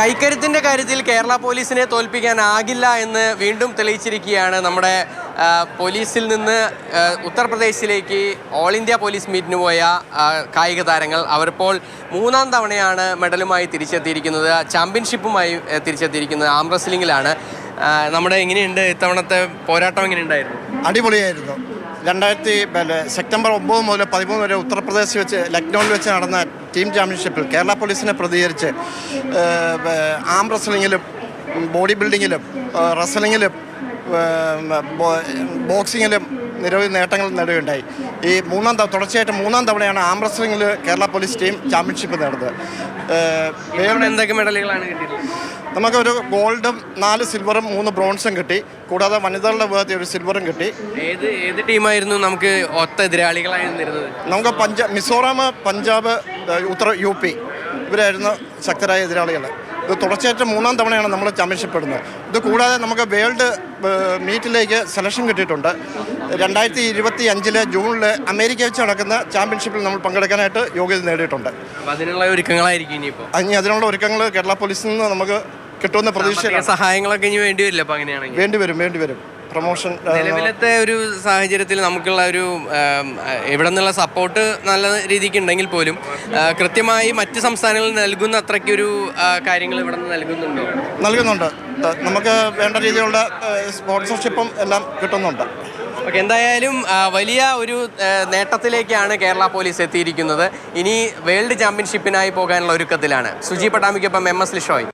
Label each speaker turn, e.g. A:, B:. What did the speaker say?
A: കൈക്കരുത്തിന്റെ കാര്യത്തിൽ കേരള പോലീസിനെ തോൽപ്പിക്കാനാകില്ല എന്ന് വീണ്ടും തെളിയിച്ചിരിക്കുകയാണ് നമ്മുടെ പോലീസിൽ നിന്ന് ഉത്തർപ്രദേശിലേക്ക് ഓൾ ഇന്ത്യ പോലീസ് മീറ്റിന് പോയ കായിക താരങ്ങൾ. അവരിപ്പോൾ മൂന്നാം തവണയാണ് മെഡലുമായി തിരിച്ചെത്തിയിരിക്കുന്നത്. ചാമ്പ്യൻഷിപ്പുമായി തിരിച്ചെത്തിയിരിക്കുന്നത് ആം റെസ്ലിംഗിലാണ്. നമ്മുടെ എങ്ങനെയുണ്ട് ഇത്തവണത്തെ പോരാട്ടം? എങ്ങനെയുണ്ടായിരുന്നു?
B: അടിപൊളിയായിരുന്നു. രണ്ടായിരത്തി സെപ്റ്റംബർ ഒമ്പത് മുതൽ പതിമൂന്ന് വരെ ഉത്തർപ്രദേശ് വെച്ച് ലക്നൌവിൽ വെച്ച് നടന്ന ടീം ചാമ്പ്യൻഷിപ്പിൽ കേരള പോലീസിനെ പ്രതികരിച്ച് ആം റെസ്ലിങ്ങിലും ബോഡി ബിൽഡിങ്ങിലും റെസ്ലിങ്ങിലും ബോക്സിങ്ങിലും നിരവധി നേട്ടങ്ങൾ നേടുകയുണ്ടായി. ഈ മൂന്നാം തവണ തുടർച്ചയായിട്ട് മൂന്നാം തവണയാണ് ആം കേരള പോലീസ് ടീം ചാമ്പ്യൻഷിപ്പ് നേടുന്നത്.
A: വേറെ എന്തൊക്കെ മെഡലുകളാണ് കിട്ടിയിട്ടുള്ളത്?
B: നമുക്കൊരു ഗോൾഡും നാല് സിൽവറും മൂന്ന് ബ്രോൺസും കിട്ടി. കൂടാതെ വനിതകളുടെ വിഭാഗത്തിൽ ഒരു സിൽവറും കിട്ടി.
A: ഏത് ഏത് ടീമായിരുന്നു നമുക്ക് ഒത്ത എതിരാളികളായിരുന്നു
B: നമുക്ക് പഞ്ചാബ് മിസോറാം പഞ്ചാബ് ഉത്തർ യു പി ഇവരായിരുന്നു ശക്തരായ എതിരാളികൾ ഇത് തുടർച്ചയായിട്ട് മൂന്നാം തവണയാണ് നമ്മൾ ചാമ്പ്യൻഷിപ്പ് ഇടുന്നത് ഇത് കൂടാതെ നമുക്ക് വേൾഡ് മീറ്റിലേക്ക് സെലക്ഷൻ കിട്ടിയിട്ടുണ്ട്. രണ്ടായിരത്തി ഇരുപത്തി അഞ്ചിൽ ജൂണിൽ അമേരിക്ക വെച്ച് നടക്കുന്ന ചാമ്പ്യൻഷിപ്പിൽ നമ്മൾ പങ്കെടുക്കാനായിട്ട് യോഗ്യത നേടിയിട്ടുണ്ട്.
A: അതിനുള്ള ഒരുക്കങ്ങളായിരിക്കും ഇനിയിപ്പോൾ
B: ഇനി അതിനുള്ള ഒരുക്കങ്ങൾ കേരള പോലീസിൽ നിന്ന് നമുക്ക് കിട്ടുമെന്ന പ്രതീക്ഷ
A: സഹായങ്ങളൊക്കെ ഇനി വേണ്ടി വരില്ല?
B: വേണ്ടി വരും വേണ്ടി വരും. പ്രൊമോഷൻ
A: നിലവിലത്തെ ഒരു സാഹചര്യത്തിൽ നമുക്കുള്ള ഒരു ഇവിടെ നിന്നുള്ള സപ്പോർട്ട് നല്ല രീതിക്ക് ഉണ്ടെങ്കിൽ പോലും കൃത്യമായി മറ്റ് സംസ്ഥാനങ്ങളിൽ നൽകുന്ന അത്രയ്ക്കൊരു കാര്യങ്ങൾ ഇവിടെ നിന്ന് നൽകുന്നുണ്ടോ.
B: നൽകുന്നുണ്ട് നമുക്ക് വേണ്ട രീതിയിലുള്ള സ്പോൺസർഷിപ്പും എല്ലാം കിട്ടുന്നുണ്ട്.
A: ഓക്കെ എന്തായാലും വലിയ ഒരു നേട്ടത്തിലേക്കാണ് കേരള പോലീസ് എത്തിയിരിക്കുന്നത്. ഇനി വേൾഡ് ചാമ്പ്യൻഷിപ്പിനായി പോകാനുള്ള ഒരുക്കത്തിലാണ്. സുജി പട്ടാമിക്കൊപ്പം എം എസ് ലിഷോയ്.